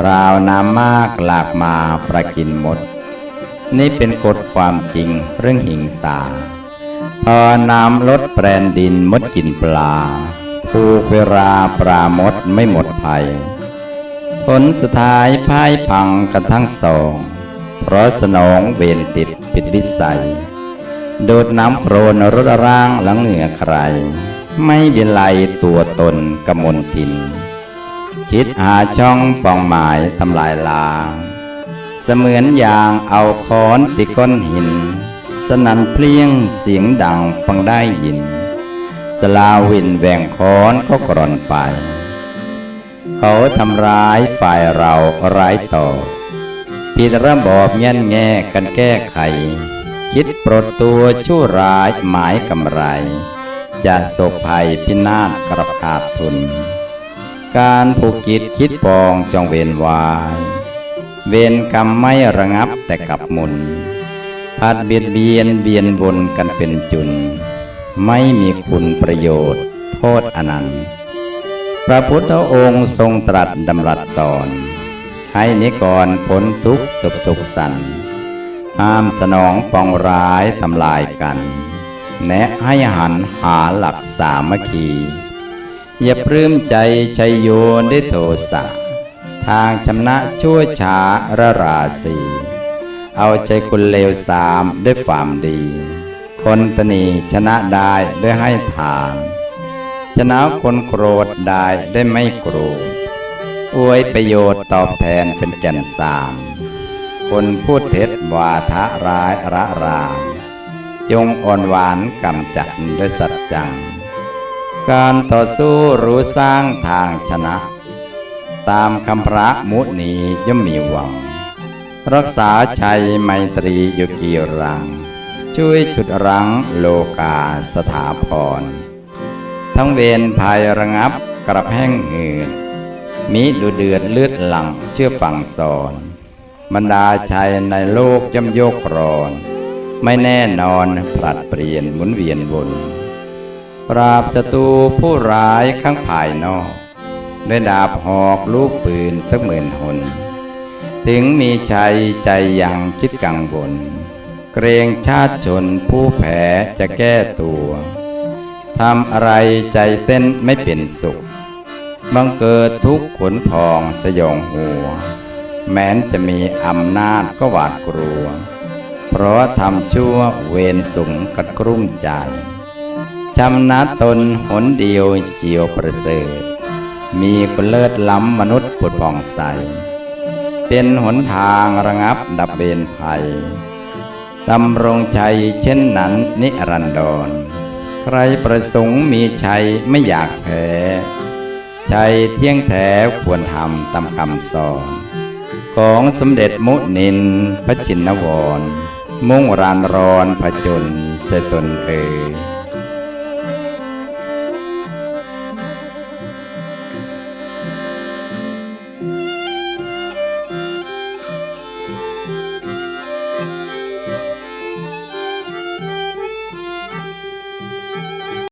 คราวน้ำมากหลากมาประกินหมด นี่เป็นกฎความจริงเรื่องหิงสา พอน้ำลดแปรนดินมดกินปลาผูกเวลาปลามดไม่หมดภัย ผลสุดท้ายพ่ายพังกันทั้งสอง เพราะสนองเวรติดผิดวิสัย โดดน้ำโครนรดร่างหลังเหนือใคร ไม่เป็นไรตัวตนกมลทิน คิดหาช่องปองหมายทำลายลาง เสมือนอย่างเอาค้อนติก้อนหิน สนั่นเพลียงเสียงดังฟังได้ยิน สลาวินแหว่งค้อนก็กร่อนไป เขาทำร้ายฝ่ายเราร้ายต่อผิดระบอบเงี้ยนแง่กันแก้ไข คิดปลดตัวชั่วร้ายหมายกำไร จะโศกภัยพินาศกระขาดทุน การผูกกิจคิดปองจองเวียนวาย เวรกรรมไม่ระงับแต่กลับมุนพัดเบียดเบียนเวียนวนกันเป็นจุน ไม่มีคุณประโยชน์ โทษอนันต์ พระพุทธองค์ทรงตรัสดำรัสสอน ให้นิกรพ้นทุกข์สุขสุขสันต์ห้ามสนองปองร้ายทำลายกัน แนะให้หันหาหลักสามัคคี อย่าปลื้มใจชัยโยนด้วยโทสะ ทางชำนะชั่วชาระราศีเอาใจคุณเลวสามด้วยความดี คนตนีชนะได้ด้วยให้ทาน ชนะคนโกรธได้ได้ไม่โกรธอวยประโยชน์ตอบแทนเป็นแก่นสาม คนพูดเท็จวาทะร้ายระรามจงอ่อนหวานกำจัดด้วยสัจจัง การต่อสู้รู้สร้างทางชนะ ตามคำพระมุนีย่อมมีหวัง รักษาชัยไมตรีอยู่กี่รัง ช่วยฉุดรังโลกาสถาพร ทั้งเวรภัยระงับกระแห้งเหือดมีดูเดือดเลือดหลังเชื่อฝั่งสอน บรรดาชัยในโลกย่อมโยกรอน ไม่แน่นอนผลัดเปลี่ยนหมุนเวียนวน ปราบศัตรูผู้ร้ายข้างภายนอก ด้วยดาบหอกลูกปืนสักหมื่นหน ถึงมีชัยใจยังคิดกังวล เกรงชาติชนผู้แพ้จะแก้ตัวทำอะไรใจเต้นไม่เป็นสุข บังเกิดทุกข์ขนพองสยองหัว แม้นจะมีอำนาจก็หวาดกลัว เพราะทำชั่วเวรสูงกัดกรุ่มใจ ชำนาตนหนเดียวเจียวประเสริฐ มีคนเลิศล้ำมนุษย์ผุดผ่องใส เป็นหนทางระงับดับเบนภัยดำรงชัยเช่นนั้นนิรันดร ใครประสงค์มีชัยไม่อยากแพ้ชัยเที่ยงแท้ควรทำตามคำสอน ของสมเด็จมุนินพระจินนวร มุ่งรานรอนผจญใจตนเอ